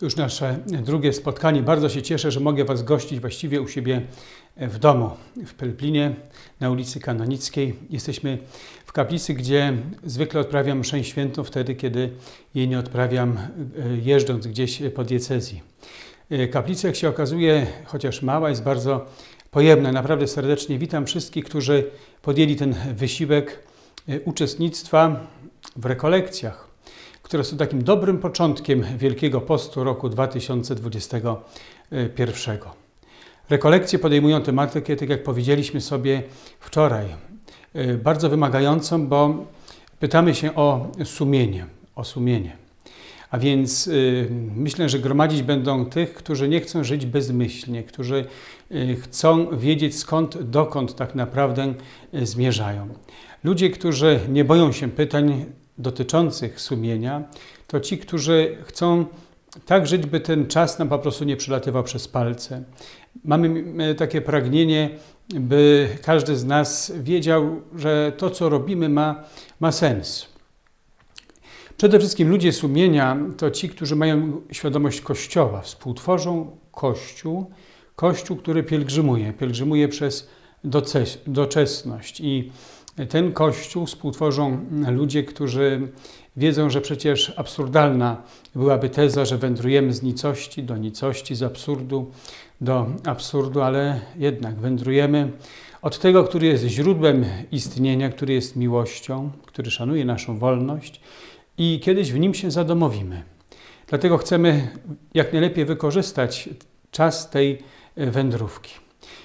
To już nasze drugie spotkanie. Bardzo się cieszę, że mogę Was gościć właściwie u siebie w domu w Pelplinie na ulicy Kanonickiej. Jesteśmy w kaplicy, gdzie zwykle odprawiam mszę świętą wtedy, kiedy jej nie odprawiam e, jeżdżąc gdzieś po diecezji. E, Kaplica, jak się okazuje, chociaż mała, jest bardzo pojemna. Naprawdę serdecznie witam wszystkich, którzy podjęli ten wysiłek e, uczestnictwa w rekolekcjach które są takim dobrym początkiem Wielkiego Postu roku 2021. Rekolekcje podejmują tematykę, tak jak powiedzieliśmy sobie wczoraj, y, bardzo wymagającą, bo pytamy się o sumienie, o sumienie. A więc y, myślę, że gromadzić będą tych, którzy nie chcą żyć bezmyślnie, którzy y, chcą wiedzieć skąd, dokąd tak naprawdę zmierzają. Ludzie, którzy nie boją się pytań, dotyczących sumienia, to ci, którzy chcą tak żyć, by ten czas nam po prostu nie przelatywał przez palce. Mamy takie pragnienie, by każdy z nas wiedział, że to, co robimy, ma, ma sens. Przede wszystkim ludzie sumienia to ci, którzy mają świadomość Kościoła, współtworzą Kościół, Kościół, który pielgrzymuje, pielgrzymuje przez doczesność i ten kościół współtworzą ludzie, którzy wiedzą, że przecież absurdalna byłaby teza, że wędrujemy z nicości do nicości, z absurdu do absurdu, ale jednak wędrujemy od tego, który jest źródłem istnienia, który jest miłością, który szanuje naszą wolność i kiedyś w nim się zadomowimy. Dlatego chcemy jak najlepiej wykorzystać czas tej wędrówki.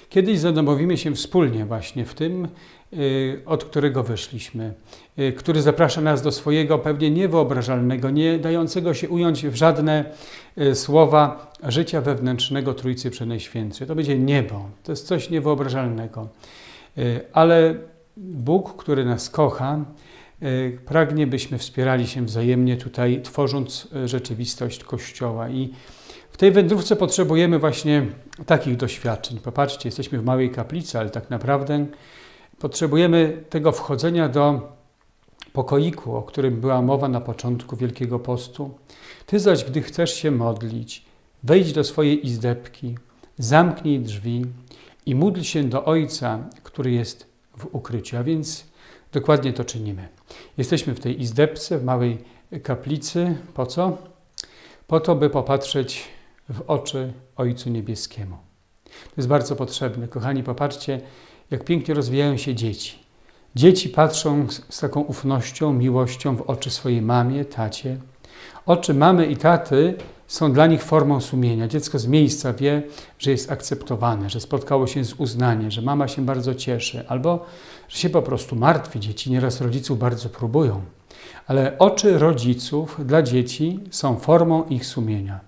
Kiedyś zadomowimy się wspólnie właśnie w tym, od którego wyszliśmy, y, który zaprasza nas do swojego pewnie niewyobrażalnego, nie dającego się ująć w żadne y, słowa życia wewnętrznego Trójcy Przenajświętszej. To będzie niebo, to jest coś niewyobrażalnego. Ale Bóg, który nas kocha, pragnie, byśmy wspierali się wzajemnie tutaj, tworząc rzeczywistość Kościoła. I w tej wędrówce potrzebujemy właśnie takich doświadczeń. Popatrzcie, jesteśmy w małej kaplicy, ale tak naprawdę Potrzebujemy tego wchodzenia do pokoiku, o którym była mowa na początku Wielkiego Postu. Ty zaś, gdy chcesz się modlić, wejdź do swojej izdebki, zamknij drzwi i módl się do Ojca, który jest w ukryciu. A więc dokładnie to czynimy. Jesteśmy w tej izdebce, w małej kaplicy. Po co? Po to, by popatrzeć w oczy Ojcu Niebieskiemu. To jest bardzo potrzebne. Kochani, popatrzcie, jak pięknie rozwijają się dzieci. Dzieci patrzą z, z taką ufnością, miłością w oczy swojej mamie, tacie. Oczy mamy i taty są dla nich formą sumienia. Dziecko z miejsca wie, że jest akceptowane, że spotkało się z uznaniem, że mama się bardzo cieszy, albo że się po prostu martwi. Dzieci nieraz rodziców bardzo próbują. Ale oczy rodziców dla dzieci są formą ich sumienia.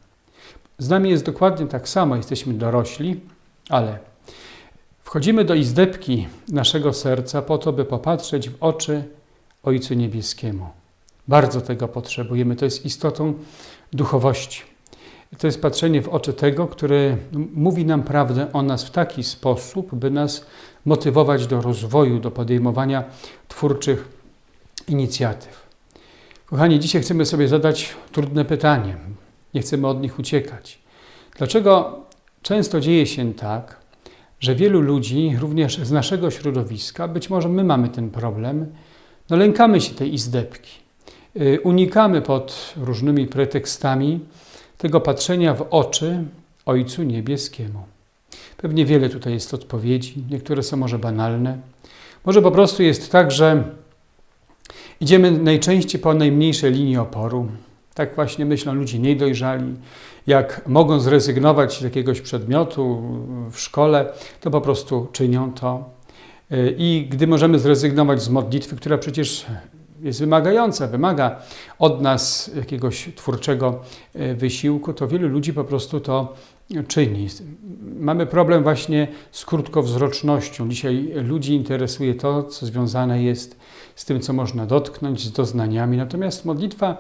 Z nami jest dokładnie tak samo, jesteśmy dorośli, ale Wchodzimy do izdebki naszego serca po to, by popatrzeć w oczy Ojcu Niebieskiemu. Bardzo tego potrzebujemy. To jest istotą duchowości. To jest patrzenie w oczy tego, który mówi nam prawdę o nas w taki sposób, by nas motywować do rozwoju, do podejmowania twórczych inicjatyw. Kochani, dzisiaj chcemy sobie zadać trudne pytanie. Nie chcemy od nich uciekać. Dlaczego często dzieje się tak, że wielu ludzi, również z naszego środowiska, być może my mamy ten problem, no lękamy się tej izdebki. Y, unikamy pod różnymi pretekstami tego patrzenia w oczy Ojcu Niebieskiemu. Pewnie wiele tutaj jest odpowiedzi, niektóre są może banalne. Może po prostu jest tak, że idziemy najczęściej po najmniejszej linii oporu. Tak właśnie myślą ludzie niedojrzali. Jak mogą zrezygnować z jakiegoś przedmiotu w szkole, to po prostu czynią to. I gdy możemy zrezygnować z modlitwy, która przecież jest wymagająca, wymaga od nas jakiegoś twórczego e, wysiłku, to wielu ludzi po prostu to czyni. Mamy problem właśnie z krótkowzrocznością. Dzisiaj ludzi interesuje to, co związane jest z tym, co można dotknąć, z doznaniami. Natomiast modlitwa,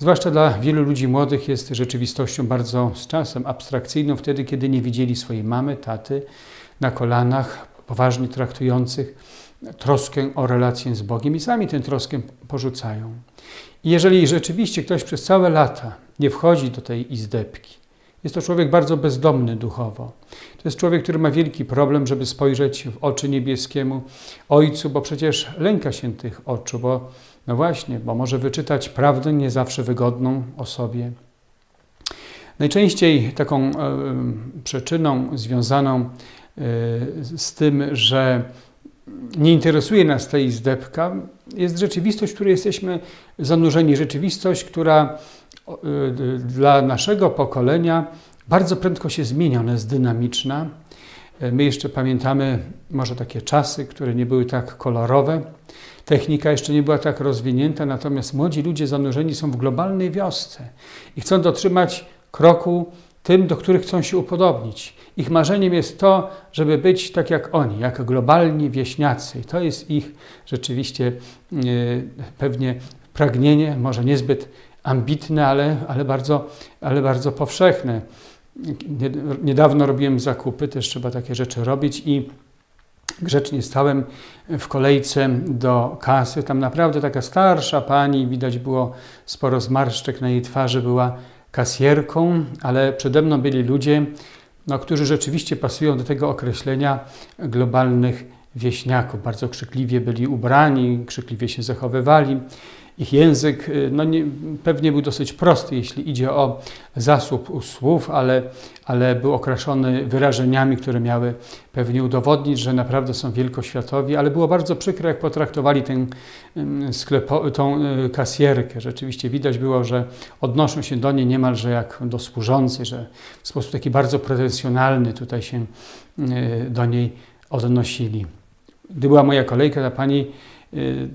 zwłaszcza dla wielu ludzi młodych, jest rzeczywistością bardzo z czasem abstrakcyjną, wtedy, kiedy nie widzieli swojej mamy, taty na kolanach, poważnie traktujących troskę o relację z Bogiem i sami tę troskę porzucają. I jeżeli rzeczywiście ktoś przez całe lata nie wchodzi do tej izdebki. Jest to człowiek bardzo bezdomny duchowo. To jest człowiek, który ma wielki problem, żeby spojrzeć w oczy niebieskiemu Ojcu, bo przecież lęka się tych oczu, bo no właśnie, bo może wyczytać prawdę nie zawsze wygodną o sobie. Najczęściej taką e, przyczyną związaną e, z tym, że nie interesuje nas ta izdebka, jest rzeczywistość, w której jesteśmy zanurzeni. Rzeczywistość, która e, dla naszego pokolenia bardzo prędko się zmienia, ona jest dynamiczna. My jeszcze pamiętamy może takie czasy, które nie były tak kolorowe. Technika jeszcze nie była tak rozwinięta, natomiast młodzi ludzie zanurzeni są w globalnej wiosce i chcą dotrzymać kroku tym, do których chcą się upodobnić. Ich marzeniem jest to, żeby być tak jak oni, jak globalni wieśniacy. I to jest ich rzeczywiście yy, pewnie pragnienie, może niezbyt ambitne, ale, ale, bardzo, ale bardzo powszechne. Niedawno robiłem zakupy, też trzeba takie rzeczy robić i grzecznie stałem w kolejce do kasy. Tam naprawdę taka starsza pani, widać było sporo zmarszczek na jej twarzy, była kasjerką, ale przede mną byli ludzie, no, którzy rzeczywiście pasują do tego określenia globalnych wieśniaków. Bardzo krzykliwie byli ubrani, krzykliwie się zachowywali. Ich język y, no nie, pewnie był dosyć prosty, jeśli idzie o zasób słów, ale, ale był okraszony wyrażeniami, które miały pewnie udowodnić, że naprawdę są wielkoświatowi, ale było bardzo przykre, jak potraktowali tę, sklepo, tą y, kasjerkę. Rzeczywiście widać było, że odnoszą się do niej niemalże jak do służącej, że w sposób taki bardzo pretensjonalny tutaj się y, do niej odnosili. Gdy była moja kolejka, ta pani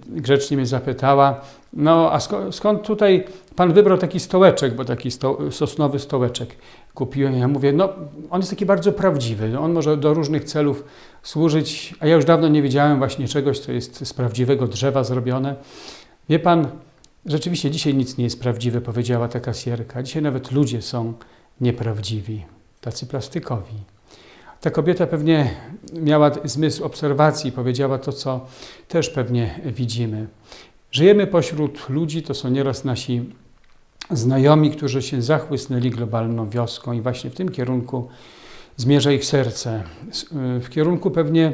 grzecznie mnie zapytała, no a skąd, tutaj pan wybrał taki stołeczek, bo taki sto, sosnowy stołeczek kupiłem. Ja mówię, no on jest taki bardzo prawdziwy, on może do różnych celów służyć, a ja już dawno nie wiedziałem właśnie czegoś, co jest z prawdziwego drzewa zrobione. Wie pan, rzeczywiście dzisiaj nic nie jest prawdziwe, powiedziała ta kasjerka. Dzisiaj nawet ludzie są nieprawdziwi, tacy plastikowi. Ta kobieta pewnie miała zmysł obserwacji, powiedziała to, co też pewnie widzimy. Żyjemy pośród ludzi, to są nieraz nasi znajomi, którzy się zachłysnęli globalną wioską i właśnie w tym kierunku zmierza ich serce. W kierunku pewnie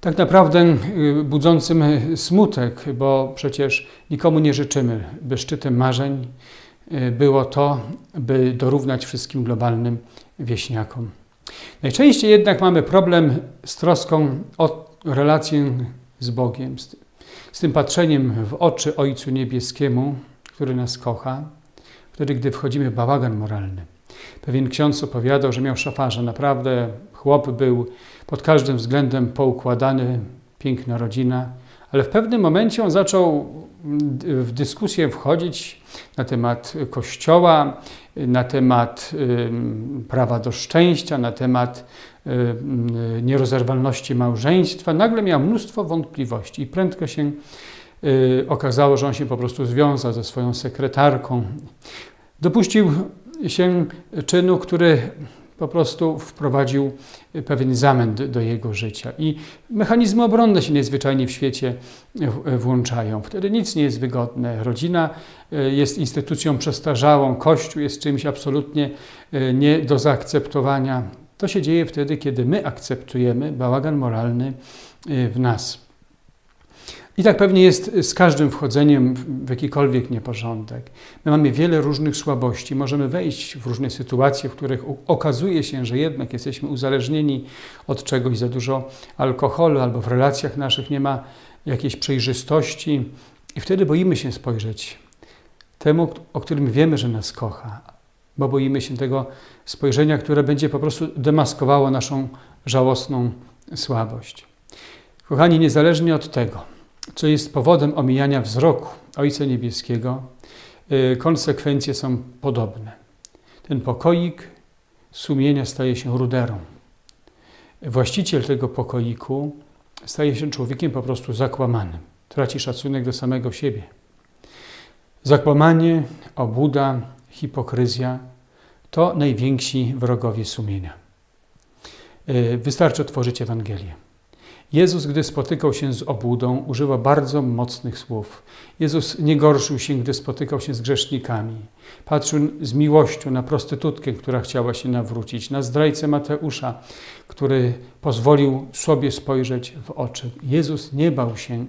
tak naprawdę y, budzącym smutek, bo przecież nikomu nie życzymy, by szczytem marzeń y, było to, by dorównać wszystkim globalnym wieśniakom. Najczęściej jednak mamy problem z troską o relację z Bogiem, z tym patrzeniem w oczy Ojcu Niebieskiemu, który nas kocha, wtedy, gdy wchodzimy w bałagan moralny. Pewien ksiądz opowiadał, że miał szafarza. Naprawdę chłop był pod każdym względem poukładany, piękna rodzina, ale w pewnym momencie on zaczął w dyskusję wchodzić na temat kościoła, na temat prawa do szczęścia, na temat nierozerwalności małżeństwa. Nagle miał mnóstwo wątpliwości i prędko się y, okazało, że on się po prostu związał ze swoją sekretarką. Dopuścił się czynu, który po prostu wprowadził pewien zamęt do jego życia. I mechanizmy obronne się niezwyczajnie w świecie włączają. Wtedy nic nie jest wygodne. Rodzina e, jest instytucją przestarzałą, Kościół jest czymś absolutnie e, nie do zaakceptowania. To się dzieje wtedy, kiedy my akceptujemy bałagan moralny e, w nas. I tak pewnie jest z każdym wchodzeniem w jakikolwiek nieporządek. My mamy wiele różnych słabości, możemy wejść w różne sytuacje, w których okazuje się, że jednak jesteśmy uzależnieni od czegoś za dużo alkoholu, albo w relacjach naszych nie ma jakiejś przejrzystości, i wtedy boimy się spojrzeć temu, o którym wiemy, że nas kocha, bo boimy się tego spojrzenia, które będzie po prostu demaskowało naszą żałosną słabość. Kochani, niezależnie od tego, co jest powodem omijania wzroku Ojca Niebieskiego, y, konsekwencje są podobne. Ten pokoik sumienia staje się ruderą. Właściciel tego pokoiku staje się człowiekiem po prostu zakłamanym. Traci szacunek do samego siebie. Zakłamanie, obuda, hipokryzja to najwięksi wrogowie sumienia. Y, wystarczy otworzyć Ewangelię. Jezus, gdy spotykał się z obłudą, używa bardzo mocnych słów. Jezus nie gorszył się, gdy spotykał się z grzesznikami. Patrzył z miłością na prostytutkę, która chciała się nawrócić, na zdrajcę Mateusza, który pozwolił sobie spojrzeć w oczy. Jezus nie bał się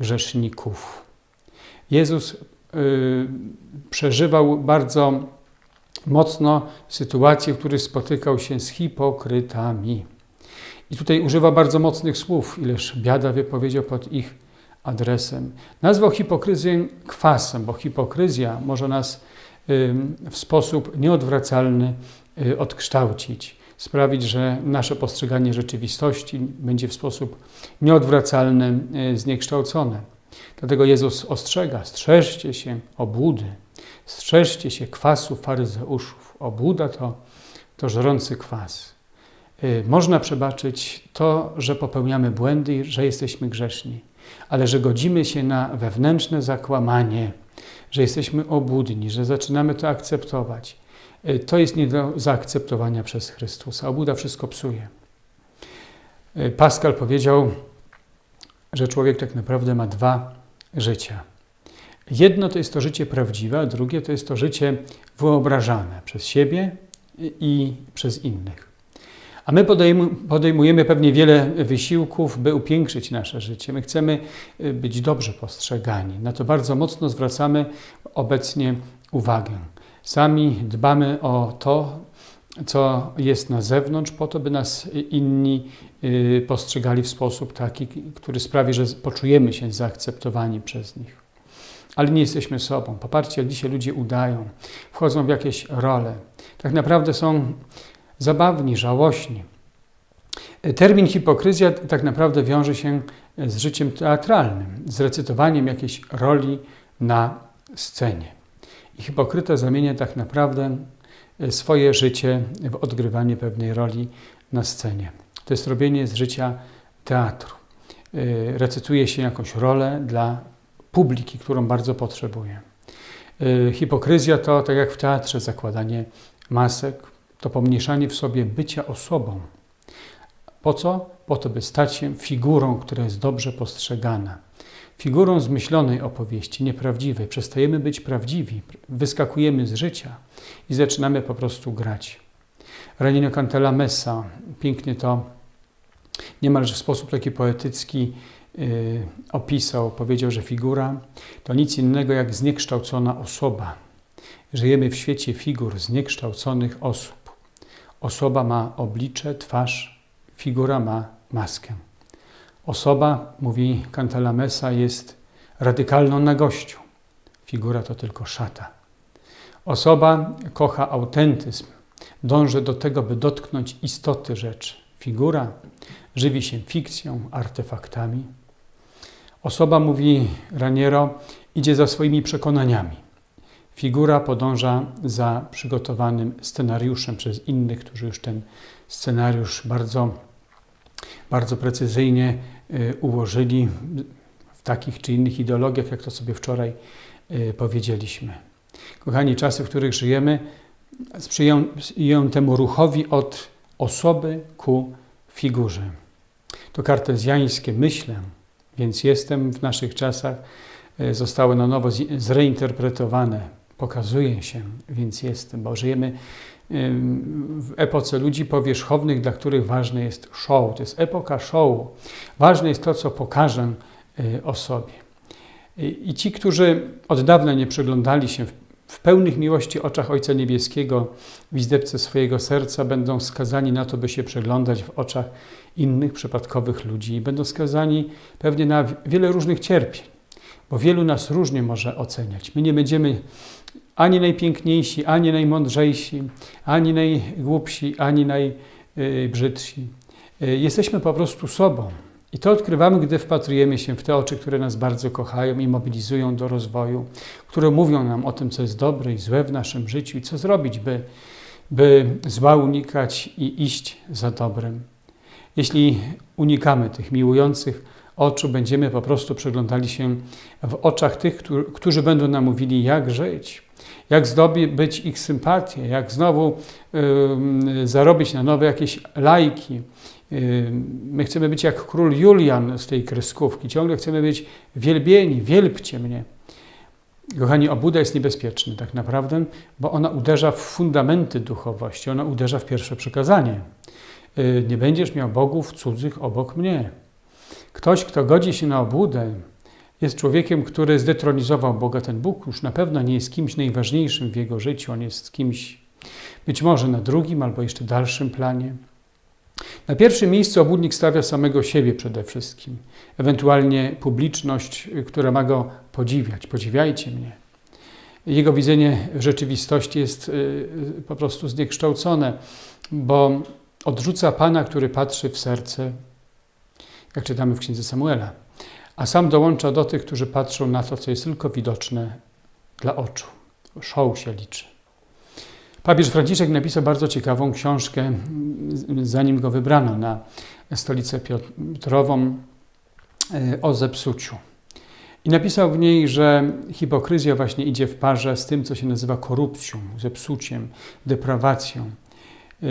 grzeszników. Jezus yy, przeżywał bardzo mocno sytuację, w której spotykał się z hipokrytami. I tutaj używa bardzo mocnych słów, ileż biada wypowiedział pod ich adresem. Nazwał hipokryzję kwasem, bo hipokryzja może nas w sposób nieodwracalny y, odkształcić, sprawić, że nasze postrzeganie rzeczywistości będzie w sposób nieodwracalny y, zniekształcone. Dlatego Jezus ostrzega: strzeżcie się obłudy, strzeżcie się kwasu faryzeuszów. Obłuda to, to żrący kwas. Y, można przebaczyć to, że popełniamy błędy że jesteśmy grzeszni, ale że godzimy się na wewnętrzne zakłamanie, że jesteśmy obłudni, że zaczynamy to akceptować, y, to jest nie do zaakceptowania przez Chrystusa. Obłuda wszystko psuje. Y, Pascal powiedział, że człowiek tak naprawdę ma dwa życia. Jedno to jest to życie prawdziwe, a drugie to jest to życie wyobrażane przez siebie i przez innych. A my podejmujemy pewnie wiele wysiłków, by upiększyć nasze życie. My chcemy y, być dobrze postrzegani. Na to bardzo mocno zwracamy obecnie uwagę. Sami dbamy o to, co jest na zewnątrz, po to, by nas inni y, postrzegali w sposób taki, który sprawi, że poczujemy się zaakceptowani przez nich. Ale nie jesteśmy sobą. Popatrzcie, jak dzisiaj ludzie udają, wchodzą w jakieś role. Tak naprawdę są zabawni, żałośni. Termin hipokryzja tak naprawdę wiąże się z życiem teatralnym, z recytowaniem jakiejś roli na scenie. I hipokryta zamienia tak naprawdę swoje życie w odgrywanie pewnej roli na scenie. To jest robienie z życia teatru. Recytuje się jakąś rolę dla publiki, którą bardzo potrzebuje. Hipokryzja to, tak jak w teatrze, zakładanie masek, to pomniejszanie w sobie bycia osobą. Po co? Po to, by stać się figurą, która jest dobrze postrzegana. Figurą zmyślonej opowieści, nieprawdziwej. Przestajemy być prawdziwi, wyskakujemy z życia i zaczynamy po prostu grać. Ranino Cantella Messa pięknie to niemalże w sposób taki poetycki yy, opisał. Powiedział, że figura to nic innego jak zniekształcona osoba. Żyjemy w świecie figur zniekształconych osób. Osoba ma oblicze, twarz, figura ma maskę. Osoba, mówi Cantalamessa, jest radykalną nagością. Figura to tylko szata. Osoba kocha autentyzm, dąży do tego, by dotknąć istoty rzeczy. Figura żywi się fikcją, artefaktami. Osoba, mówi Raniero, idzie za swoimi przekonaniami. Figura podąża za przygotowanym scenariuszem przez innych, którzy już ten scenariusz bardzo, bardzo precyzyjnie y, ułożyli w takich czy innych ideologiach, jak to sobie wczoraj y, powiedzieliśmy. Kochani, czasy, w których żyjemy, sprzyjają temu ruchowi od osoby ku figurze. To kartezjańskie myślę, więc jestem w naszych czasach, y, zostały na nowo zreinterpretowane pokazuje się, więc jestem, bo żyjemy w epoce ludzi powierzchownych, dla których ważne jest show. To jest epoka show. Ważne jest to, co pokażę y, o sobie. I ci, którzy od dawna nie przyglądali się w pełnych miłości oczach Ojca Niebieskiego w izdebce swojego serca, będą skazani na to, by się przeglądać w oczach innych przypadkowych ludzi i będą skazani pewnie na wiele różnych cierpień, bo wielu nas różnie może oceniać. My nie będziemy ani najpiękniejsi, ani najmądrzejsi, ani najgłupsi, ani najbrzydsi. Y, jesteśmy po prostu sobą. I to odkrywamy, gdy wpatrujemy się w te oczy, które nas bardzo kochają i mobilizują do rozwoju, które mówią nam o tym, co jest dobre i złe w naszym życiu i co zrobić, by, by zła unikać i iść za dobrem. Jeśli unikamy tych miłujących oczu, będziemy po prostu przeglądali się w oczach tych, którzy będą nam mówili, jak żyć, jak zdobyć ich sympatię, jak znowu zarobić na nowe jakieś lajki, My chcemy być jak król Julian z tej kreskówki. Ciągle chcemy być wielbieni, wielbcie mnie. Kochani, obuda jest niebezpieczna tak naprawdę, bo ona uderza w fundamenty duchowości, ona uderza w pierwsze przykazanie. Y, Nie będziesz miał bogów cudzych obok mnie. Ktoś, kto godzi się na obłudę, jest człowiekiem, który zdetronizował Boga. Ten Bóg już na pewno nie jest kimś najważniejszym w jego życiu, on jest kimś być może na drugim albo jeszcze dalszym planie. Na pierwszym miejscu obłudnik stawia samego siebie przede wszystkim, ewentualnie publiczność, która ma go podziwiać. Podziwiajcie mnie. Jego widzenie rzeczywistości jest y, y, po prostu zniekształcone, bo odrzuca Pana, który patrzy w serce, jak czytamy w księdze Samuela, a sam dołącza do tych, którzy patrzą na to, co jest tylko widoczne dla oczu. Show się liczy. Papież Franciszek napisał bardzo ciekawą książkę, zanim go wybrano na stolicę Piotrową e, o zepsuciu. I napisał w niej, że hipokryzja właśnie idzie w parze z tym, co się nazywa korupcją, zepsuciem, deprawacją. E,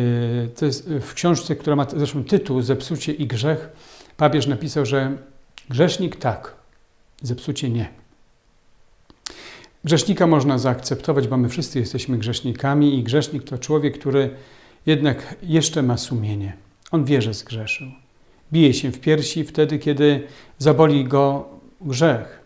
to jest w książce, która ma zresztą tytuł Zepsucie i grzech, papież napisał, że grzesznik tak, zepsucie nie. Grzesznika można zaakceptować, bo my wszyscy jesteśmy grzesznikami i grzesznik to człowiek, który jednak jeszcze ma sumienie. On wie, że zgrzeszył. Bije się w piersi wtedy, kiedy zaboli go grzech.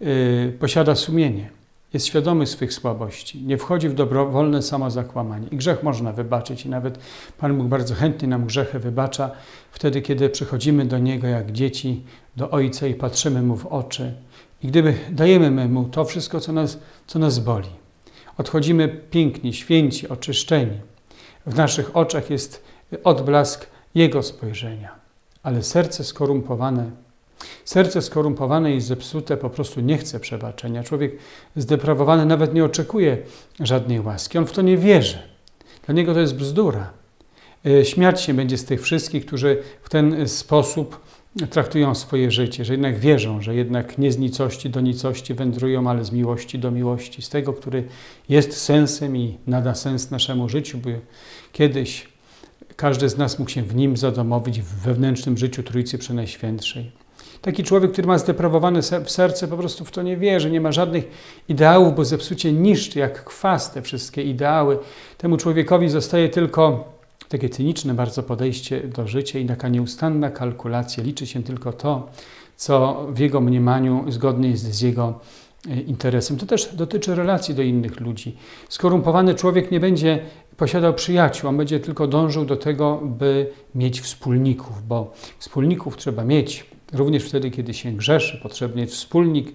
Yy, posiada sumienie. Jest świadomy swych słabości. Nie wchodzi w dobrowolne samozakłamanie. I grzech można wybaczyć. I nawet Pan Bóg bardzo chętnie nam grzechy wybacza wtedy, kiedy przychodzimy do Niego jak dzieci, do Ojca i patrzymy Mu w oczy i gdyby dajemy Mu to wszystko, co nas, co nas boli, odchodzimy piękni, święci, oczyszczeni. W naszych oczach jest odblask Jego spojrzenia. Ale serce skorumpowane, serce skorumpowane i zepsute po prostu nie chce przebaczenia. Człowiek zdeprawowany nawet nie oczekuje żadnej łaski. On w to nie wierzy. Dla niego to jest bzdura. E, śmiać się będzie z tych wszystkich, którzy w ten sposób traktują swoje życie, że jednak wierzą, że jednak nie z nicości do nicości wędrują, ale z miłości do miłości, z tego, który jest sensem i nada sens naszemu życiu, by kiedyś każdy z nas mógł się w nim zadomowić w wewnętrznym życiu Trójcy Przenajświętszej. Taki człowiek, który ma zdeprawowane serce, po prostu w to nie wierzy, nie ma żadnych ideałów, bo zepsucie niszczy jak kwas te wszystkie ideały. Temu człowiekowi zostaje tylko takie cyniczne bardzo podejście do życia i taka nieustanna kalkulacja. Liczy się tylko to, co w jego mniemaniu zgodne jest z jego interesem. To też dotyczy relacji do innych ludzi. Skorumpowany człowiek nie będzie posiadał przyjaciół, on będzie tylko dążył do tego, by mieć wspólników, bo wspólników trzeba mieć również wtedy, kiedy się grzeszy. Potrzebny jest wspólnik,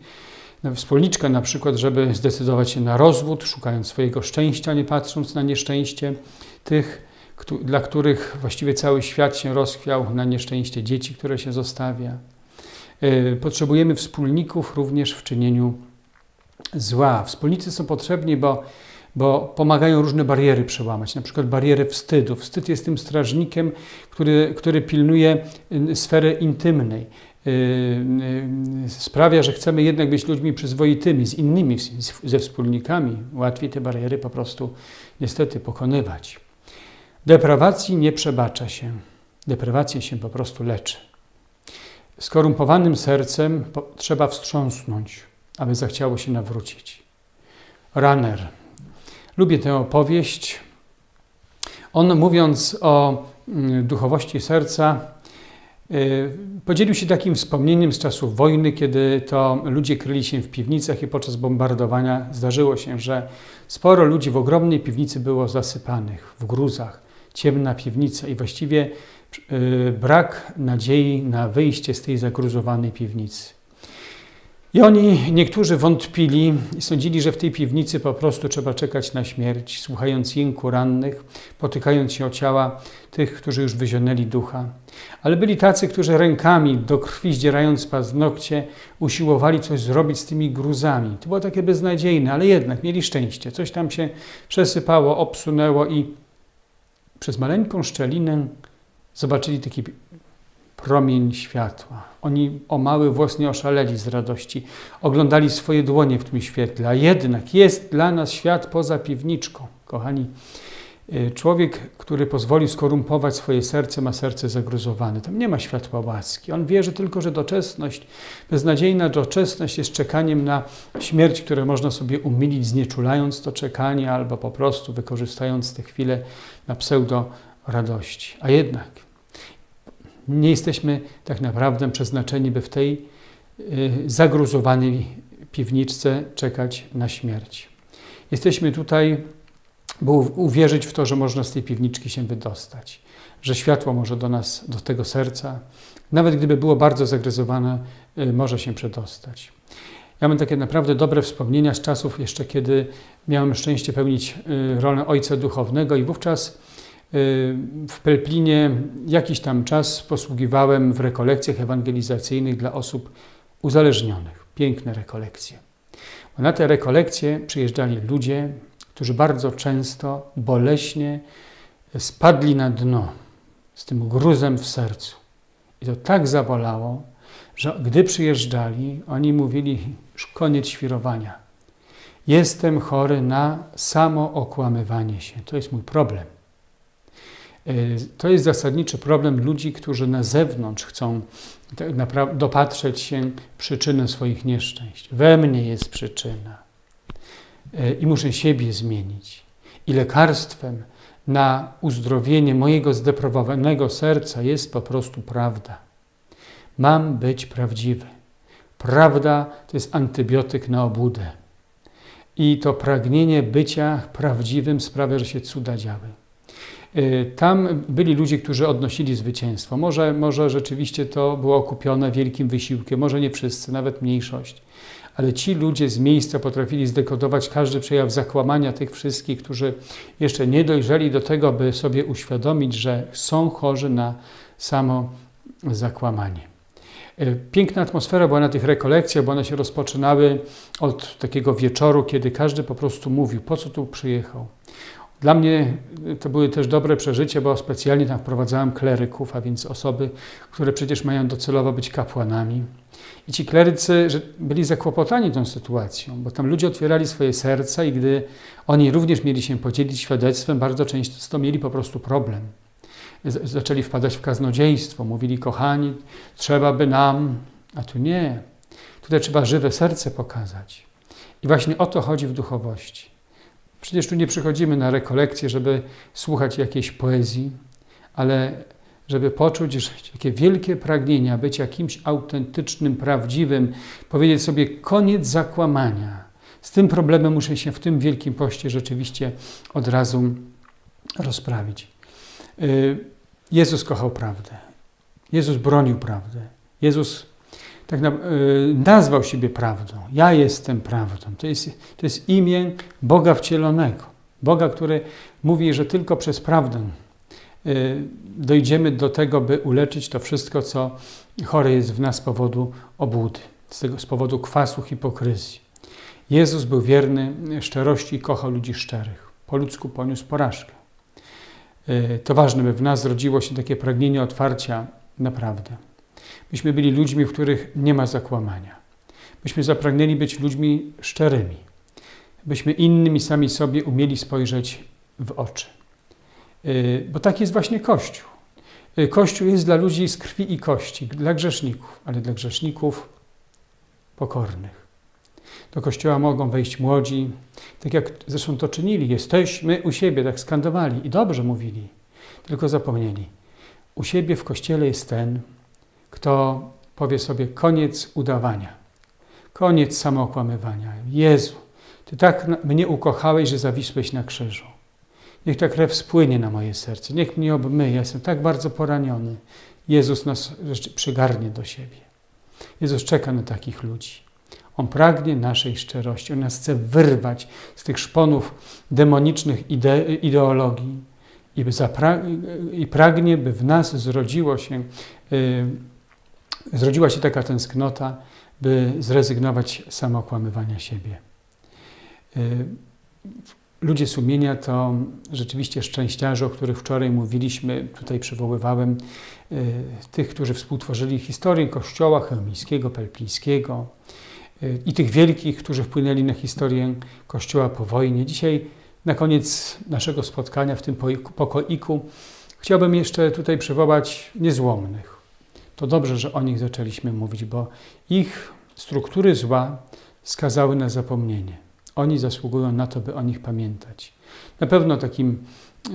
wspólniczka na przykład, żeby zdecydować się na rozwód, szukając swojego szczęścia, nie patrząc na nieszczęście tych dla których właściwie cały świat się rozchwiał na nieszczęście dzieci, które się zostawia. E, potrzebujemy wspólników również w czynieniu zła. Wspólnicy są potrzebni, bo, bo pomagają różne bariery przełamać, na przykład barierę wstydu. Wstyd jest tym strażnikiem, który, który pilnuje y, sfery intymnej. Y, y, sprawia, że chcemy jednak być ludźmi przyzwoitymi, z innymi, ze wspólnikami. Łatwiej te bariery po prostu niestety pokonywać. Deprawacji nie przebacza się. Deprawację się po prostu leczy. Skorumpowanym sercem trzeba wstrząsnąć, aby zachciało się nawrócić. Runner. Lubię tę opowieść. On, mówiąc o mm, duchowości serca, y, podzielił się takim wspomnieniem z czasów wojny, kiedy to ludzie kryli się w piwnicach i podczas bombardowania zdarzyło się, że sporo ludzi w ogromnej piwnicy było zasypanych w gruzach ciemna piwnica i właściwie y, brak nadziei na wyjście z tej zagruzowanej piwnicy. I oni, niektórzy wątpili i sądzili, że w tej piwnicy po prostu trzeba czekać na śmierć, słuchając jęku rannych, potykając się o ciała tych, którzy już wyzionęli ducha. Ale byli tacy, którzy rękami do krwi zdzierając paznokcie usiłowali coś zrobić z tymi gruzami. To było takie beznadziejne, ale jednak mieli szczęście. Coś tam się przesypało, obsunęło i przez maleńką szczelinę zobaczyli taki promień światła. Oni o mały włos nie oszaleli z radości. Oglądali swoje dłonie w tym świetle, a jednak jest dla nas świat poza piwniczką. Kochani, Y, człowiek, który pozwoli skorumpować swoje serce, ma serce zagruzowane. Tam nie ma światła łaski. On wierzy tylko, że doczesność, beznadziejna doczesność jest czekaniem na śmierć, które można sobie umilić, znieczulając to czekanie albo po prostu wykorzystając te chwile na pseudo radości. A jednak nie jesteśmy tak naprawdę przeznaczeni, by w tej y, zagruzowanej piwniczce czekać na śmierć. Jesteśmy tutaj by uwierzyć w to, że można z tej piwniczki się wydostać, że światło może do nas, do tego serca, nawet gdyby było bardzo zagryzowane, y, może się przedostać. Ja mam takie naprawdę dobre wspomnienia z czasów jeszcze, kiedy miałem szczęście pełnić y, rolę ojca duchownego i wówczas w Pelplinie jakiś tam czas posługiwałem w rekolekcjach ewangelizacyjnych dla osób uzależnionych. Piękne rekolekcje. Bo na te rekolekcje przyjeżdżali ludzie, którzy bardzo często boleśnie spadli na dno z tym gruzem w sercu. I to tak zabolało, że gdy przyjeżdżali, oni mówili: Już koniec świrowania. Jestem chory na samo okłamywanie się. To jest mój problem. E, to jest zasadniczy problem ludzi, którzy na zewnątrz chcą dopatrzeć się przyczyny swoich nieszczęść. We mnie jest przyczyna E, i muszę siebie zmienić. I lekarstwem na uzdrowienie mojego zdeprawowanego serca jest po prostu prawda. Mam być prawdziwy. Prawda to jest antybiotyk na obudę. I to pragnienie bycia prawdziwym sprawia, że się cuda działy. E, tam byli ludzie, którzy odnosili zwycięstwo. Może, może rzeczywiście to było okupione wielkim wysiłkiem, może nie wszyscy, nawet mniejszość ale ci ludzie z miejsca potrafili zdekodować każdy przejaw zakłamania tych wszystkich, którzy jeszcze nie dojrzeli do tego, by sobie uświadomić, że są chorzy na samo zakłamanie. E, piękna atmosfera była na tych rekolekcjach, bo one się rozpoczynały od takiego wieczoru, kiedy każdy po prostu mówił, po co tu przyjechał. Dla mnie to były też dobre przeżycia, bo specjalnie tam wprowadzałem kleryków, a więc osoby, które przecież mają docelowo być kapłanami. I ci klerycy byli zakłopotani tą sytuacją, bo tam ludzie otwierali swoje serca i gdy oni również mieli się podzielić świadectwem, bardzo często mieli po prostu problem. Zaczęli wpadać w kaznodziejstwo, mówili, kochani, trzeba by nam, a tu nie. Tutaj trzeba żywe serce pokazać. I właśnie o to chodzi w duchowości. Przecież tu nie przychodzimy na rekolekcje, żeby słuchać jakiejś poezji, ale żeby poczuć że takie wielkie pragnienia, być jakimś autentycznym, prawdziwym, powiedzieć sobie koniec zakłamania. Z tym problemem muszę się w tym wielkim poście rzeczywiście od razu rozprawić. Y, Jezus kochał prawdę. Jezus bronił prawdę. Jezus tak na, y, nazwał siebie prawdą. Ja jestem prawdą. To jest, to jest imię Boga wcielonego. Boga, który mówi, że tylko przez prawdę y, dojdziemy do tego, by uleczyć to wszystko, co chore jest w nas z powodu obłudy, z, tego, z powodu kwasu hipokryzji. Jezus był wierny szczerości i kochał ludzi szczerych. Po ludzku poniósł porażkę. Y, to ważne, by w nas zrodziło się takie pragnienie otwarcia naprawdę. Byśmy byli ludźmi, w których nie ma zakłamania. Byśmy zapragnęli być ludźmi szczerymi. Byśmy innym i sami sobie umieli spojrzeć w oczy. Y, bo tak jest właśnie Kościół. Y, Kościół jest dla ludzi z krwi i kości, dla grzeszników, ale dla grzeszników pokornych. Do kościoła mogą wejść młodzi, tak jak zresztą to czynili. Jesteśmy u siebie, tak skandowali i dobrze mówili, tylko zapomnieli. U siebie w kościele jest ten, kto powie sobie koniec udawania, koniec samookłamywania. Jezu, Ty tak mnie ukochałeś, że zawisłeś na krzyżu. Niech ta krew spłynie na moje serce, niech mnie obmyje, ja jestem tak bardzo poraniony. Jezus nas przygarnie do siebie. Jezus czeka na takich ludzi. On pragnie naszej szczerości. On nas chce wyrwać z tych szponów demonicznych ide ideologii i, i, pragnie, by w nas zrodziło się y, zrodziła się taka tęsknota, by zrezygnować z samookłamywania siebie. Y, ludzie sumienia to rzeczywiście szczęściarze, o których wczoraj mówiliśmy, tutaj przywoływałem, y, tych, którzy współtworzyli historię Kościoła Chełmińskiego, Pelplińskiego y, i tych wielkich, którzy wpłynęli na historię Kościoła po wojnie. Dzisiaj Na koniec naszego spotkania w tym pokoiku chciałbym jeszcze tutaj przywołać niezłomnych. To dobrze, że o nich zaczęliśmy mówić, bo ich struktury zła skazały na zapomnienie. Oni zasługują na to, by o nich pamiętać. Na pewno takim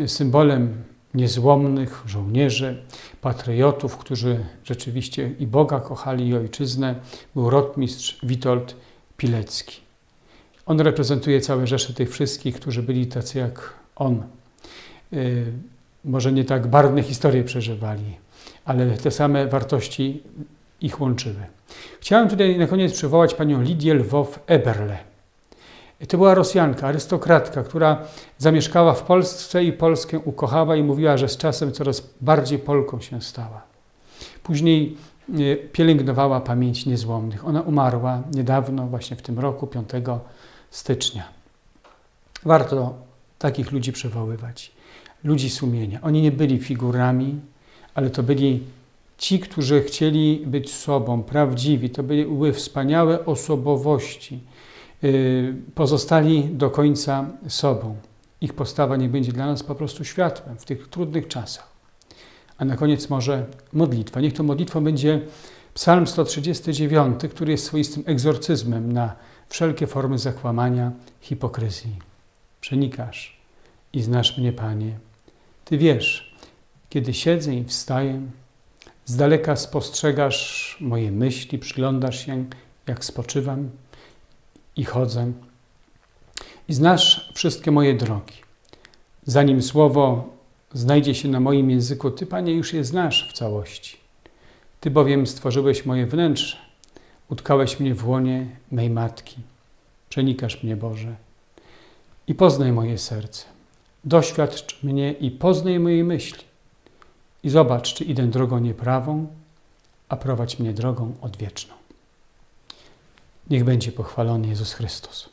y, symbolem niezłomnych żołnierzy, patriotów, którzy rzeczywiście i Boga kochali, i ojczyznę, był rotmistrz Witold Pilecki. On reprezentuje całe rzesze tych wszystkich, którzy byli tacy jak on. Y, Może nie tak barwne historie przeżywali, ale te same wartości ich łączyły. Chciałem tutaj na koniec przywołać panią Lidię Lwow-Eberle. To była Rosjanka, arystokratka, która zamieszkała w Polsce i Polskę ukochała i mówiła, że z czasem coraz bardziej Polką się stała. Później e, pielęgnowała pamięć niezłomnych. Ona umarła niedawno, właśnie w tym roku, 5 stycznia. Warto takich ludzi przywoływać. Ludzi sumienia. Oni nie byli figurami, ale to byli ci, którzy chcieli być sobą, prawdziwi. To były wspaniałe osobowości. Yy, Pozostali do końca sobą. Ich postawa nie będzie dla nas po prostu światłem w tych trudnych czasach. A na koniec może modlitwa. Niech to modlitwą będzie Psalm 139, który jest swoistym egzorcyzmem na wszelkie formy zakłamania, hipokryzji. Przenikasz i znasz mnie, Panie. Ty wiesz, kiedy siedzę i wstaję, z daleka spostrzegasz moje myśli, przyglądasz się, jak spoczywam i chodzę. I znasz wszystkie moje drogi. Zanim słowo znajdzie się na moim języku, Ty, Panie, już je znasz w całości. Ty bowiem stworzyłeś moje wnętrze, utkałeś mnie w łonie mej matki. Przenikasz mnie, Boże, i poznaj moje serce. Doświadcz mnie i poznaj moje myśli. I zobacz, czy idę drogą nieprawą, a prowadź mnie drogą odwieczną. Niech będzie pochwalony Jezus Chrystus.